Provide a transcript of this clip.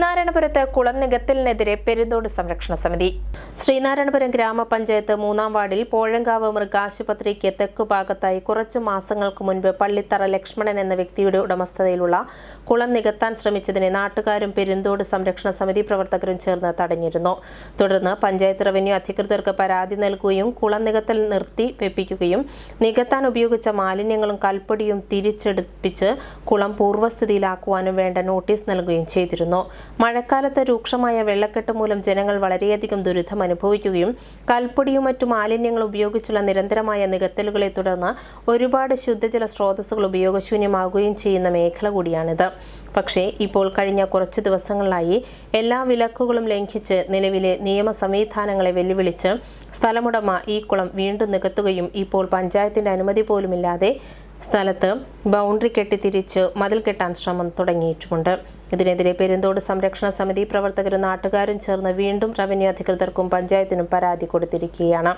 ശ്രീനാരായണപുരത്ത് കുളം നികത്തലിനെതിരെ പെരുന്തോട് സംരക്ഷണ സമിതി. ശ്രീനാരായണപുരം ഗ്രാമപഞ്ചായത്ത് മൂന്നാം വാർഡിൽ പോഴങ്കാവ് മൃഗാശുപത്രിക്ക് തെക്കുഭാഗത്തായി കുറച്ചു മാസങ്ങൾക്ക് മുൻപ് പള്ളിത്തറ ലക്ഷ്മണൻ എന്ന വ്യക്തിയുടെ ഉടമസ്ഥതയിലുള്ള കുളം നികത്താൻ ശ്രമിച്ചതിനെ നാട്ടുകാരും പെരുന്തോട് സംരക്ഷണ സമിതി പ്രവർത്തകരും ചേർന്ന് തടഞ്ഞിരുന്നു. തുടർന്ന് പഞ്ചായത്ത് റവന്യൂ അധികൃതർക്ക് പരാതി നൽകുകയും കുളം നികത്തൽ നിർത്തി വെപ്പിക്കുകയും നികത്താൻ ഉപയോഗിച്ച മാലിന്യങ്ങളും കൽപ്പൊടിയും തിരിച്ചെടുപ്പിച്ച് കുളം പൂർവസ്ഥിതിയിലാക്കുവാനും വേണ്ട നോട്ടീസ് നൽകുകയും ചെയ്തിരുന്നു. മഴക്കാലത്ത് രൂക്ഷമായ വെള്ളക്കെട്ട് മൂലം ജനങ്ങൾ വളരെയധികം ദുരിതം അനുഭവിക്കുകയും കൽപ്പൊടിയും മറ്റു മാലിന്യങ്ങൾ ഉപയോഗിച്ചുള്ള നിരന്തരമായ നികത്തലുകളെ തുടർന്ന് ഒരുപാട് ശുദ്ധജല സ്രോതസ്സുകൾ ഉപയോഗശൂന്യമാകുകയും ചെയ്യുന്ന മേഖല കൂടിയാണിത്. പക്ഷേ ഇപ്പോൾ കഴിഞ്ഞ കുറച്ച് ദിവസങ്ങളിലായി എല്ലാ വിലക്കുകളും ലംഘിച്ച് നിലവിലെ നിയമ സംവിധാനങ്ങളെ വെല്ലുവിളിച്ച് സ്ഥലമുടമ ഈ കുളം വീണ്ടും നികത്തുകയും ഇപ്പോൾ പഞ്ചായത്തിന്റെ അനുമതി പോലുമില്ലാതെ സ്ഥലത്ത് ബൗണ്ടറി കെട്ടിത്തിരിച്ച് മതിൽ കെട്ടാൻ ശ്രമം തുടങ്ങിയിട്ടുമുണ്ട്. ഇതിനെതിരെ പെരുന്തോട് സംരക്ഷണ സമിതി പ്രവർത്തകരും നാട്ടുകാരും ചേർന്ന് വീണ്ടും റവന്യൂ അധികൃതർക്കും പഞ്ചായത്തിനും പരാതി കൊടുത്തിരിക്കുകയാണ്.